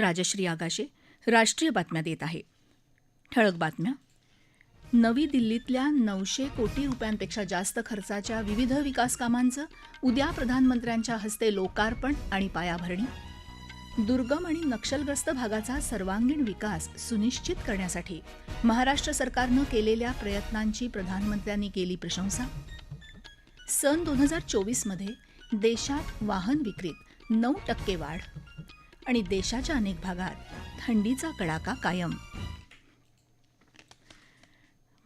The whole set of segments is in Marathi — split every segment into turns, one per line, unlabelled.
राजश्री आगाशे राष्ट्रीय बातम्या देत आहे ठळक बातम्या नवी दिल्लीतल्या नऊशे कोटी रुपयांपेक्षा जास्त खर्चाच्या विविध विकास कामांचं उद्या प्रधानमंत्र्यांच्या हस्ते लोकार्पण आणि पायाभरणी दुर्गम आणि नक्षलग्रस्त भागाचा सर्वांगीण विकास सुनिश्चित करण्यासाठी महाराष्ट्र सरकारनं केलेल्या प्रयत्नांची प्रधानमंत्र्यांनी केली प्रशंसा सन दोन हजार चोवीसमध्ये देशात वाहन विक्रीत नऊ टक्के वाढ आणि देशाच्या अनेक भागात थंडीचा कडाका कायम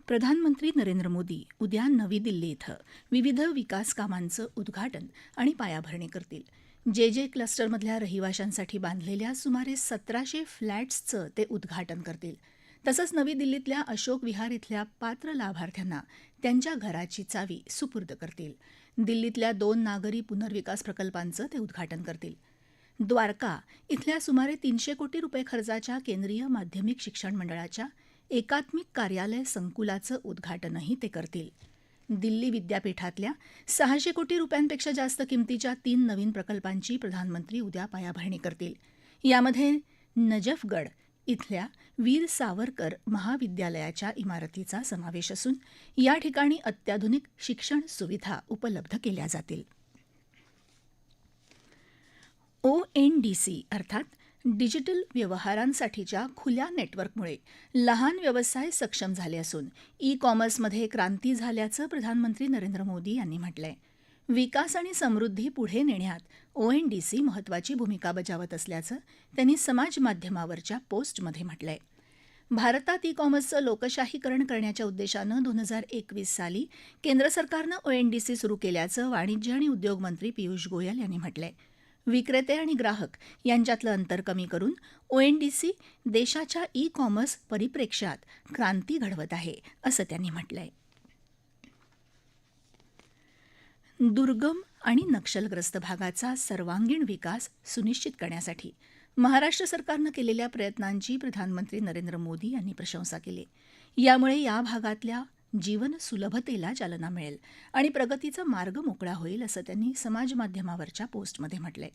प्रधानमंत्री नरेंद्र मोदी उद्या नवी दिल्ली इथं विविध विकास कामांचं उद्घाटन आणि पायाभरणी करतील जे जे क्लस्टरमधल्या रहिवाशांसाठी बांधलेल्या सुमारे सतराशे फ्लॅट्सचं ते उद्घाटन करतील तसंच नवी दिल्लीतल्या अशोक विहार इथल्या पात्र लाभार्थ्यांना त्यांच्या घराची चावी सुपूर्द करतील दिल्लीतल्या दोन नागरी पुनर्विकास प्रकल्पांचं ते उद्घाटन करतील द्वारका इथल्या सुमारे तीनशे कोटी रुपये खर्चाच्या केंद्रीय माध्यमिक शिक्षण मंडळाच्या एकात्मिक कार्यालय संकुलाचं उद्घाटनही ते करतील दिल्ली विद्यापीठातल्या सहाशे कोटी रुपयांपेक्षा जास्त किमतीच्या तीन नवीन प्रकल्पांची प्रधानमंत्री उद्या पायाभरणी करतील यामध्ये नजफगड इथल्या वीर सावरकर महाविद्यालयाच्या इमारतीचा समावेश असून या ठिकाणी अत्याधुनिक शिक्षण सुविधा उपलब्ध केल्या जातील सी अर्थात डिजिटल व्यवहारांसाठीच्या खुल्या नेटवर्कमुळे लहान व्यवसाय सक्षम झाले असून ई कॉमर्समध्ये क्रांती झाल्याचं प्रधानमंत्री नरेंद्र मोदी यांनी म्हटलंय विकास आणि समृद्धी पुढे नेण्यात ओएनडीसी महत्वाची भूमिका बजावत असल्याचं त्यांनी समाज माध्यमावरच्या पोस्टमध्ये म्हटलंय भारतात ई कॉमर्सचं लोकशाहीकरण करण्याच्या उद्देशानं दोन हजार एकवीस साली केंद्र सरकारनं ओएनडीसी सुरू केल्याचं वाणिज्य आणि उद्योग मंत्री पियुष गोयल यांनी म्हटलंय विक्रेते आणि ग्राहक यांच्यातलं अंतर कमी करून ओएनडीसी देशाच्या ई कॉमर्स परिप्रेक्ष्यात क्रांती घडवत आहे असं त्यांनी म्हटलंय दुर्गम आणि नक्षलग्रस्त भागाचा सर्वांगीण विकास सुनिश्चित करण्यासाठी महाराष्ट्र सरकारनं केलेल्या प्रयत्नांची प्रधानमंत्री नरेंद्र मोदी यांनी प्रशंसा केली यामुळे या भागातल्या जीवन सुलभतेला चालना मिळेल आणि प्रगतीचा मार्ग मोकळा होईल असं त्यांनी समाजमाध्यमावरच्या पोस्टमध्ये म्हटलंय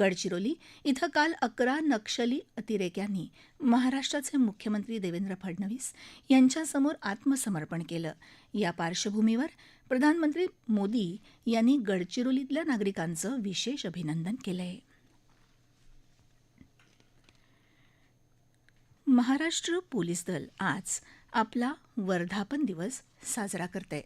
गडचिरोली इथं काल अकरा नक्षली अतिरेक्यांनी महाराष्ट्राचे मुख्यमंत्री देवेंद्र फडणवीस यांच्यासमोर आत्मसमर्पण केलं या पार्श्वभूमीवर प्रधानमंत्री मोदी यांनी गडचिरोलीतल्या नागरिकांचं विशेष अभिनंदन केलंय महाराष्ट्र पोलीस दल आज आपला वर्धापन दिवस साजरा करत आहे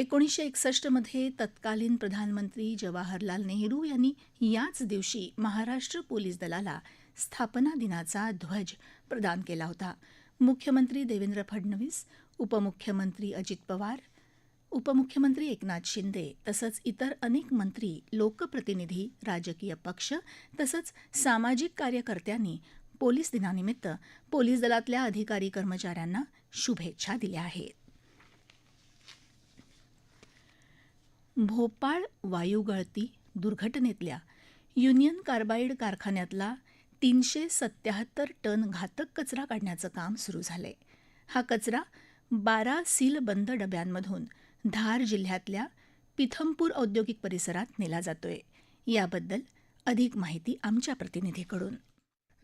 एकोणीसशे एकसष्टमध्ये तत्कालीन प्रधानमंत्री जवाहरलाल नेहरू यांनी याच दिवशी महाराष्ट्र पोलीस दलाला स्थापना दिनाचा ध्वज प्रदान केला होता मुख्यमंत्री देवेंद्र फडणवीस उपमुख्यमंत्री अजित पवार उपमुख्यमंत्री एकनाथ शिंदे तसंच इतर अनेक मंत्री लोकप्रतिनिधी राजकीय पक्ष तसंच सामाजिक कार्यकर्त्यांनी पोलीस दिनानिमित्त पोलीस दलातल्या अधिकारी कर्मचाऱ्यांना शुभेच्छा दिल्या आहेत भोपाळ वायुगळती दुर्घटनेतल्या युनियन कार्बाईड कारखान्यातला तीनशे सत्याहत्तर टन घातक कचरा काढण्याचं काम सुरू झालंय हा कचरा बारा सील बंद डब्यांमधून धार जिल्ह्यातल्या पिथमपूर औद्योगिक परिसरात नेला जातोय याबद्दल अधिक माहिती आमच्या प्रतिनिधीकडून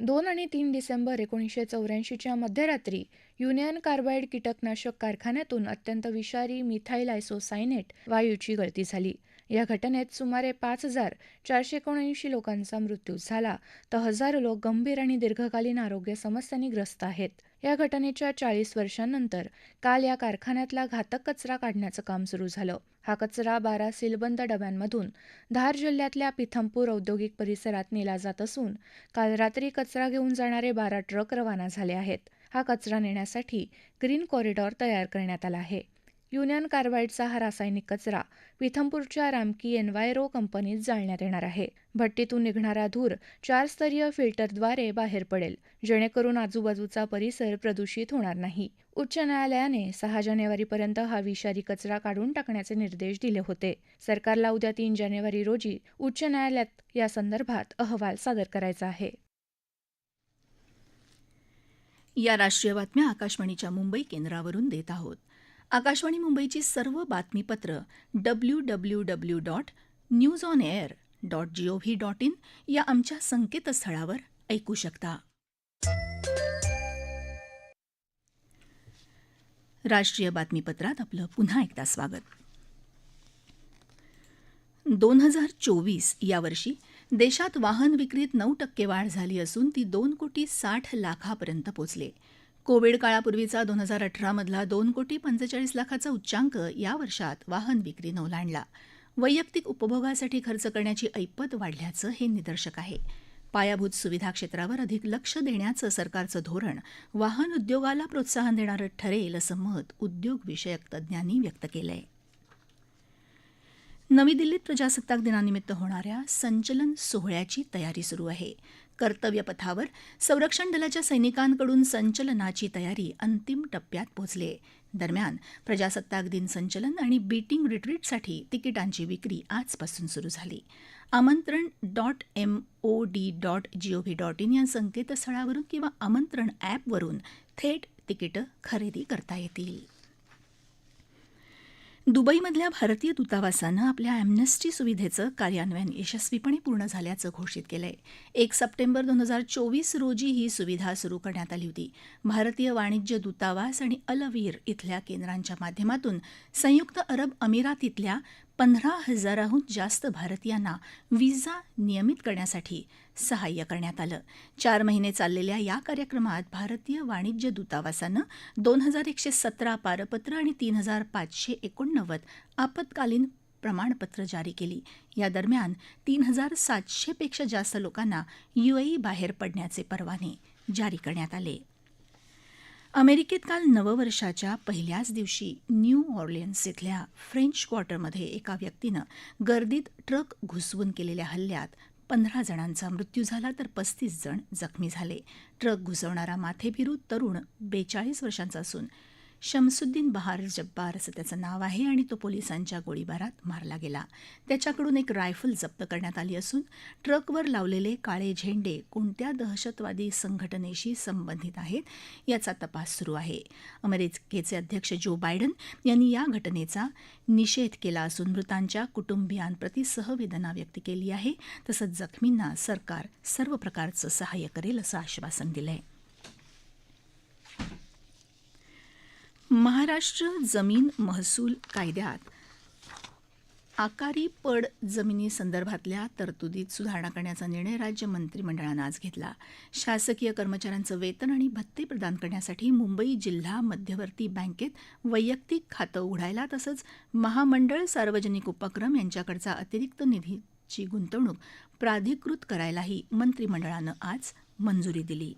दोन आणि तीन डिसेंबर एकोणीसशे चौऱ्याऐंशीच्या मध्यरात्री युनियन कार्बाईड कीटकनाशक कारखान्यातून अत्यंत विषारी मिथाईल आयसोसायनेट वायूची गळती झाली या घटनेत सुमारे पाच हजार चारशे एकोणऐंशी लोकांचा मृत्यू झाला तर हजारो लोक गंभीर आणि दीर्घकालीन आरोग्य समस्यांनी ग्रस्त आहेत या घटनेच्या चाळीस वर्षांनंतर काल या कारखान्यातला घातक कचरा काढण्याचं काम सुरू झालं हा कचरा बारा सीलबंद डब्यांमधून धार जिल्ह्यातल्या पिथमपूर औद्योगिक परिसरात नेला जात असून काल रात्री कचरा घेऊन जाणारे बारा ट्रक रवाना झाले आहेत हा कचरा नेण्यासाठी ग्रीन कॉरिडॉर तयार करण्यात आला आहे युनियन कार्बाईडचा हा रासायनिक कचरा विथमपूरच्या रामकी एनवायरो कंपनीत जाळण्यात येणार आहे भट्टीतून निघणारा धूर चारस्तरीय फिल्टरद्वारे बाहेर पडेल जेणेकरून आजूबाजूचा परिसर प्रदूषित होणार नाही उच्च न्यायालयाने सहा जानेवारीपर्यंत हा विषारी कचरा काढून टाकण्याचे निर्देश दिले होते सरकारला उद्या तीन जानेवारी रोजी उच्च न्यायालयात या संदर्भात अहवाल सादर करायचा आहे
या राष्ट्रीय बातम्या आकाशवाणीच्या मुंबई केंद्रावरून देत आहोत आकाशवाणी मुंबईची सर्व बातमीपत्र W W W dot news on air dot GOV dot in या आमच्या संकेतस्थळावर ऐकू शकता राष्ट्रीय बातमीपत्रात आपलं पुन्हा एकदा स्वागत दोन हजार चोवीस यावर्षी देशात वाहन विक्रीत नऊ टक्के वाढ झाली असून ती दोन कोटी साठ लाखापर्यंत पोचली कोविड काळापूर्वीचा दोन हजार अठरामधला दोन कोटी पंचेचाळीस लाखाचा उच्चांक या वर्षात वाहन विक्री ओलांडला वैयक्तिक उपभोगासाठी खर्च करण्याची ऐपत वाढल्याचं हे निदर्शक आहे पायाभूत सुविधा क्षेत्रावर अधिक लक्ष देण्याचं सरकारचं धोरण वाहन उद्योगाला प्रोत्साहन देणारं ठरेल असं मत उद्योगविषयक तज्ञांनी व्यक्त केलं नवी दिल्लीत प्रजासत्ताक दिनानिमित्त होणाऱ्या संचलन सोहळ्याची तयारी सुरू आहे कर्तव्यपथावर संरक्षण दलाच्या सैनिकांकडून संचलनाची तयारी अंतिम टप्प्यात पोहोचले दरम्यान प्रजासत्ताक दिन संचलन आणि बीटिंग रिट्रीटसाठी तिकिटांची विक्री आजपासून सुरू झाली Amantran dot M O D dot GOV dot in या संकेतस्थळावरून किंवा आमंत्रण ॲपवरून थेट तिकिटं खरेदी करता येतील दुबईमधल्या भारतीय दूतावासानं आपल्या एमनेस्टी सुविधेचं कार्यान्वयन यशस्वीपणे पूर्ण झाल्याचं घोषित केलं आहे एक सप्टेंबर दोन हजार चोवीस रोजी ही सुविधा सुरू करण्यात आली होती भारतीय वाणिज्य दूतावास आणि अलवीर इथल्या केंद्रांच्या माध्यमातून संयुक्त अरब अमिरातीतल्या पंधरा हजाराहून जास्त भारतीयांना व्हिसा नियमित करण्यासाठी सहाय्य करण्यात आलं चार महिने चाललेल्या या कार्यक्रमात भारतीय वाणिज्य दूतावासानं दोन हजार एकशे सतरा पारपत्र आणि तीन हजार पाचशे एकोणनव्वद आपत्कालीन प्रमाणपत्र जारी केली या दरम्यान तीन हजार सातशेपेक्षा जास्त लोकांना युएई बाहेर पडण्याचे परवाने जारी करण्यात आले अमेरिकेत काल नववर्षाच्या पहिल्याच दिवशी न्यू ऑर्लियन्स इथल्या फ्रेंच क्वार्टरमध्ये एका व्यक्तीनं गर्दीत ट्रक घुसवून केलेल्या हल्ल्यात पंधरा जणांचा मृत्यू झाला तर पस्तीस जण जखमी झाले ट्रक घुसवणारा माथेफिरू तरुण बेचाळीस वर्षांचा असून शमसुद्दीन बहार जब्बार असं त्याचं नाव आहे आणि तो पोलिसांच्या गोळीबारात मारला गेला त्याच्याकडून एक रायफल जप्त करण्यात आली असून ट्रकवर लावलेले काळे झेंडे कोणत्या दहशतवादी संघटनेशी संबंधित आहेत याचा तपास सुरू आहे अमेरिकेचे अध्यक्ष जो बायडन यांनी या घटनेचा निषेध केला असून मृतांच्या कुटुंबियांप्रती सहवेदना व्यक्त केली आहे तसंच जखमींना सरकार सर्व प्रकारचं सहाय्य करेल असं आश्वासन दिलं आहे महाराष्ट्र जमीन महसूल कायद्यात आकारी पड जमिनीसंदर्भातल्या तरतुदीत सुधारणा करण्याचा निर्णय राज्य मंत्रिमंडळानं आज घेतला शासकीय कर्मचाऱ्यांचं वेतन आणि भत्ते प्रदान करण्यासाठी मुंबई जिल्हा मध्यवर्ती बँकेत वैयक्तिक खातं उघडायला तसंच महामंडळ सार्वजनिक उपक्रम यांच्याकडचा अतिरिक्त निधीची गुंतवणूक प्राधिकृत करायलाही मंत्रिमंडळानं आज मंजुरी दिली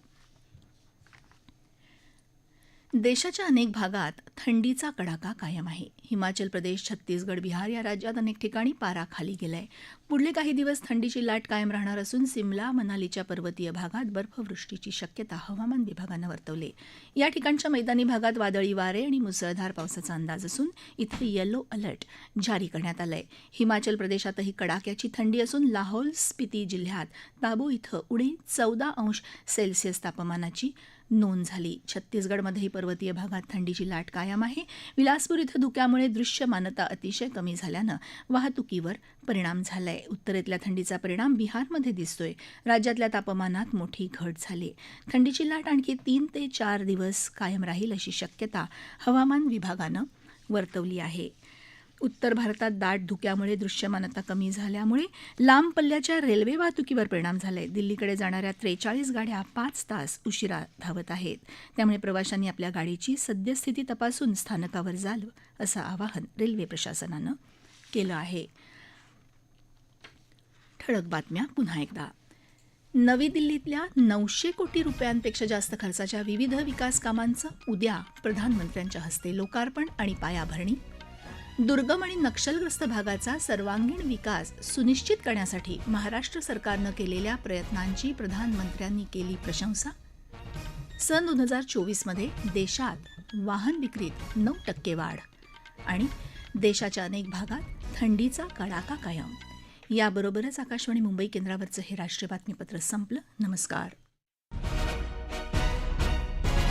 देशाच्या अनेक भागात थंडीचा कडाका कायम आहे हिमाचल प्रदेश छत्तीसगड बिहार या राज्यात अनेक ठिकाणी पारा खाली गेलाय पुढले काही दिवस थंडीची लाट कायम राहणार असून सिमला मनालीच्या पर्वतीय भागात बर्फवृष्टीची शक्यता हवामान विभागानं वर्तवली या ठिकाणच्या मैदानी भागात वादळी वारे आणि मुसळधार पावसाचा अंदाज असून इथे येलो अलर्ट जारी करण्यात आलाय हिमाचल प्रदेशातही कडाक्याची थंडी असून लाहौल स्पिती जिल्ह्यात ताबू इथं उणे चौदा अंश सेल्सिअस तापमानाची नोंद झाली छत्तीसगडमध्येही पर्वतीय भागात थंडीची लाट कायम आहे विलासपूर इथं धुक्यामुळे दृश्यमानता अतिशय कमी झाल्यानं वाहतुकीवर परिणाम झालाय उत्तरेतल्या थंडीचा परिणाम बिहारमध्ये दिसतोय राज्यातल्या तापमानात मोठी घट झाली थंडीची लाट आणखी तीन ते चार दिवस कायम राहील अशी शक्यता हवामान विभागानं वर्तवली आहे उत्तर भारतात दाट धुक्यामुळे दृश्यमानता कमी झाल्यामुळे लांब पल्ल्याच्या रेल्वे वाहतुकीवर परिणाम झालाय दिल्लीकडे जाणाऱ्या त्रेचाळीस गाड्या पाच तास उशिरा धावत आहेत त्यामुळे प्रवाशांनी आपल्या गाडीची सद्यस्थिती तपासून स्थानकावर जाल असं आवाहन रेल्वे प्रशासनानं केलं आहे ठळक बातम्या पुन्हा एकदा नवी दिल्लीतल्या नऊशे कोटी रुपयांपेक्षा जास्त खर्चाच्या विविध विकास कामांचं उद्या प्रधानमंत्र्यांच्या हस्ते लोकार्पण आणि पायाभरणी दुर्गम आणि नक्षलग्रस्त भागाचा सर्वांगीण विकास सुनिश्चित करण्यासाठी महाराष्ट्र सरकारनं केलेल्या प्रयत्नांची प्रधानमंत्र्यांनी केली प्रशंसा सन दोन हजार चोवीसमध्ये देशात वाहन विक्रीत नऊ टक्के वाढ आणि देशाच्या अनेक भागात थंडीचा कडाका कायम याबरोबरच आकाशवाणी मुंबई केंद्रावरचं हे राष्ट्रीय बातमीपत्र संपलं नमस्कार